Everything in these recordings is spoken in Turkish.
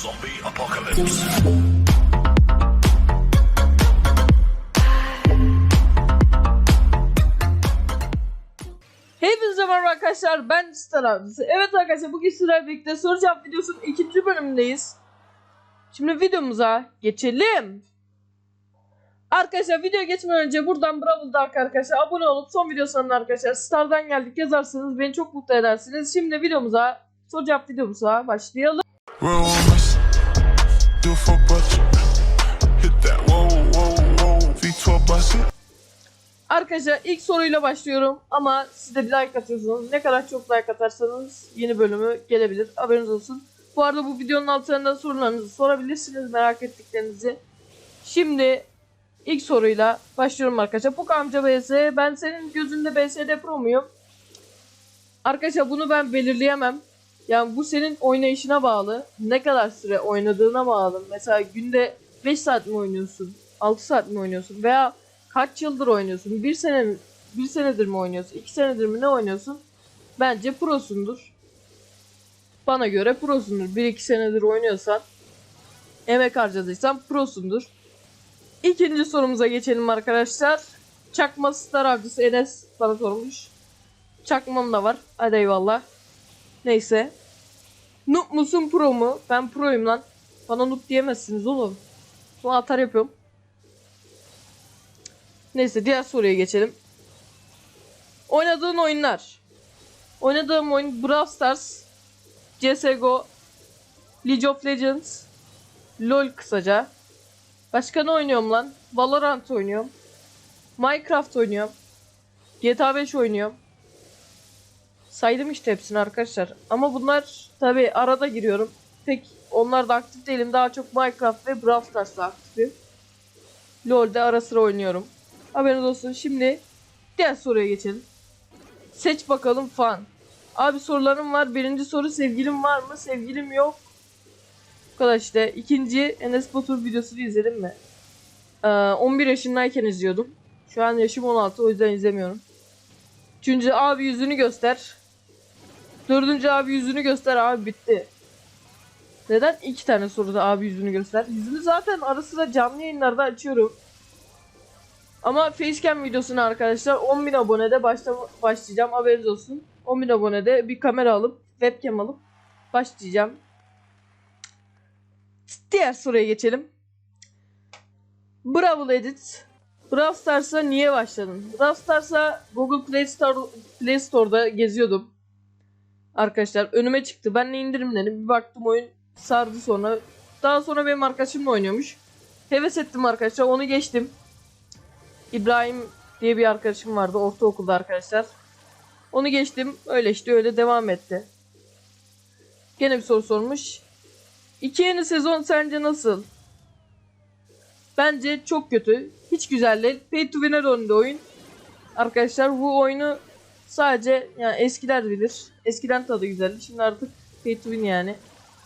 Zombie apocalypse. Hepinize merhaba arkadaşlar ben Star Avcısı. Evet arkadaşlar bugün sizlerle birlikte soru cevap videosunun ikinci bölümündeyiz. Şimdi videomuza geçelim. Arkadaşlar video geçmeden önce buradan Bravo Dark arkadaşlar abone olup son video sonuna arkadaşlar Star'dan geldik yazarsanız beni çok mutlu edersiniz. Şimdi videomuza soru cevap videomuza başlayalım. Rumors, do for budget. Hit that, whoa, whoa, whoa. V12 bust it. Arkadaşlar ilk soruyla başlıyorum ama siz de bir like atıyorsunuz. Ne kadar çok like atarsanız yeni bölümü gelebilir. Haberiniz olsun. Bu arada bu videonun altında sorularınızı sorabilirsiniz merak ettiklerinizi. Şimdi ilk soruyla başlıyorum arkadaşlar. Puk amca BS ben senin gözünde BSD Pro muyum? Arkadaşlar bunu ben belirleyemem. Yani bu senin oynayışına bağlı. Ne kadar süre oynadığına bağlı. Mesela günde 5 saat mi oynuyorsun? 6 saat mi oynuyorsun? Veya kaç yıldır oynuyorsun? Bir sene mi, bir senedir mi oynuyorsun? iki senedir mi ne oynuyorsun? Bence prosundur. Bana göre prosundur. Bir iki senedir oynuyorsan emek harcadıysan prosundur. İkinci sorumuza geçelim arkadaşlar. Çakma star avcısı Enes bana sormuş. Çakmam da var. Hadi eyvallah. Neyse. Noob musun pro mu? Ben proyum lan. Bana noob diyemezsiniz oğlum. Bu atar yapıyorum. Neyse diğer soruya geçelim. Oynadığın oyunlar. Oynadığım oyun Brawl Stars, CSGO, League of Legends, LoL kısaca. Başka ne oynuyorum lan? Valorant oynuyorum. Minecraft oynuyorum. GTA 5 oynuyorum. Saydım işte hepsini arkadaşlar. Ama bunlar tabi arada giriyorum. Pek onlar da aktif değilim. Daha çok Minecraft ve Brawl Stars'ta aktifim. LoL'de ara sıra oynuyorum. Haberiniz olsun. Şimdi diğer soruya geçelim. Seç bakalım fan. Abi sorularım var. Birinci soru sevgilim var mı? Sevgilim yok. Bu kadar işte. İkinci Enes Batur videosunu izledim mi? Ee, 11 yaşındayken izliyordum. Şu an yaşım 16 o yüzden izlemiyorum. Üçüncü abi yüzünü göster. Dördüncü abi yüzünü göster abi bitti. Neden iki tane soruda abi yüzünü göster? Yüzünü zaten ara sıra canlı yayınlarda açıyorum. Ama facecam videosunu arkadaşlar 10.000 abonede başla başlayacağım haberiniz olsun. 10.000 abonede bir kamera alıp webcam alıp başlayacağım. Diğer soruya geçelim. Bravo Edit. Brawl Stars'a niye başladın? Brawl Stars'a Google Play Store Play Store'da geziyordum. Arkadaşlar önüme çıktı. Ben de indirimledim. Bir baktım oyun sardı sonra. Daha sonra benim arkadaşımla oynuyormuş. Heves ettim arkadaşlar. Onu geçtim. İbrahim diye bir arkadaşım vardı ortaokulda arkadaşlar. Onu geçtim. Öyle işte öyle devam etti. Gene bir soru sormuş. İki yeni sezon sence nasıl? Bence çok kötü. Hiç güzel değil. Pay to win'e döndü oyun. Arkadaşlar bu oyunu sadece yani eskiler bilir. Eskiden tadı güzeldi. Şimdi artık pay to win yani.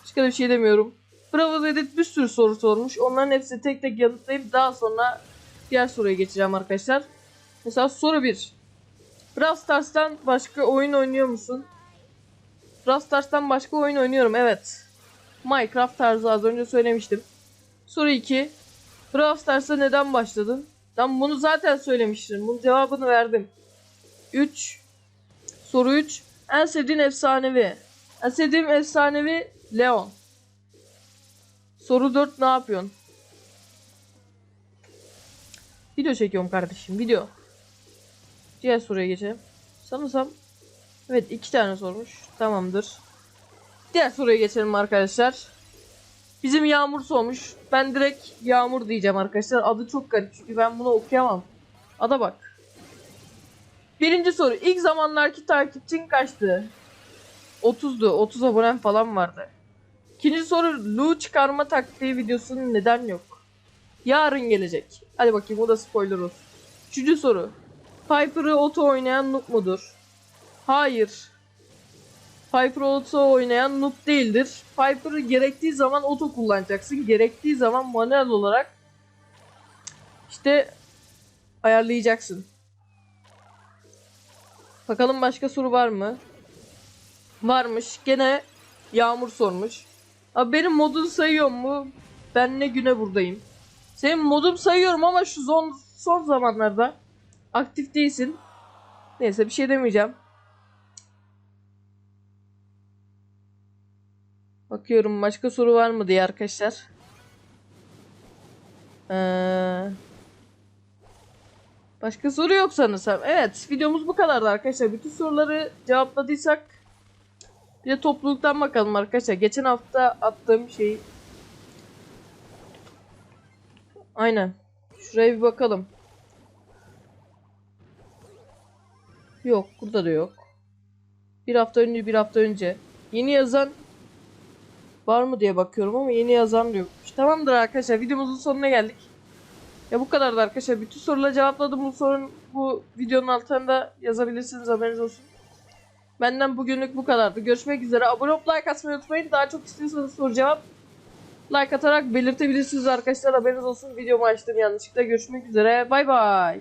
Başka bir şey demiyorum. Bravo Edit bir sürü soru sormuş. Onların hepsini tek tek yanıtlayıp daha sonra diğer soruya geçeceğim arkadaşlar. Mesela soru 1. Brawl Stars'tan başka oyun oynuyor musun? Brawl Stars'tan başka oyun oynuyorum evet. Minecraft tarzı az önce söylemiştim. Soru 2. Brawl Stars'a neden başladın? Ben bunu zaten söylemiştim. Bunun cevabını verdim. 3. Soru 3. En sevdiğin efsanevi. En sevdiğim efsanevi Leon. Soru 4 ne yapıyorsun? Video çekiyorum kardeşim video. Diğer soruya geçelim. Sanırsam evet iki tane sormuş. Tamamdır. Diğer soruya geçelim arkadaşlar. Bizim Yağmur sormuş. Ben direkt Yağmur diyeceğim arkadaşlar. Adı çok garip çünkü ben bunu okuyamam. Ada bak. Birinci soru. İlk zamanlarki takipçin kaçtı? 30'du. 30 abonem falan vardı. İkinci soru. Lu çıkarma taktiği videosunun neden yok? Yarın gelecek. Hadi bakayım o da spoiler olsun. Üçüncü soru. Piper'ı oto oynayan noob mudur? Hayır. Piper oto oynayan noob değildir. Piper'ı gerektiği zaman oto kullanacaksın. Gerektiği zaman manuel olarak işte ayarlayacaksın. Bakalım başka soru var mı? Varmış. Gene Yağmur sormuş. Abi benim modun sayıyor mu? Ben ne güne buradayım. Senin modum sayıyorum ama şu son, son zamanlarda aktif değilsin. Neyse bir şey demeyeceğim. Bakıyorum başka soru var mı diye arkadaşlar. Ee, başka soru yok sanırsam. Evet videomuz bu kadardı arkadaşlar. Bütün soruları cevapladıysak bir de topluluktan bakalım arkadaşlar. Geçen hafta attığım şey Aynen. Şuraya bir bakalım. Yok, burada da yok. Bir hafta önce, bir hafta önce. Yeni yazan var mı diye bakıyorum ama yeni yazan yokmuş. Tamamdır arkadaşlar, videomuzun sonuna geldik. Ya bu kadardı arkadaşlar. Bütün soruları cevapladım. Bu sorun bu videonun altında yazabilirsiniz haberiniz olsun. Benden bugünlük bu kadardı. Görüşmek üzere. Abone olup like atmayı unutmayın. Daha çok istiyorsanız soru cevap like atarak belirtebilirsiniz arkadaşlar haberiniz olsun videomu açtım yanlışlıkla görüşmek üzere bay bay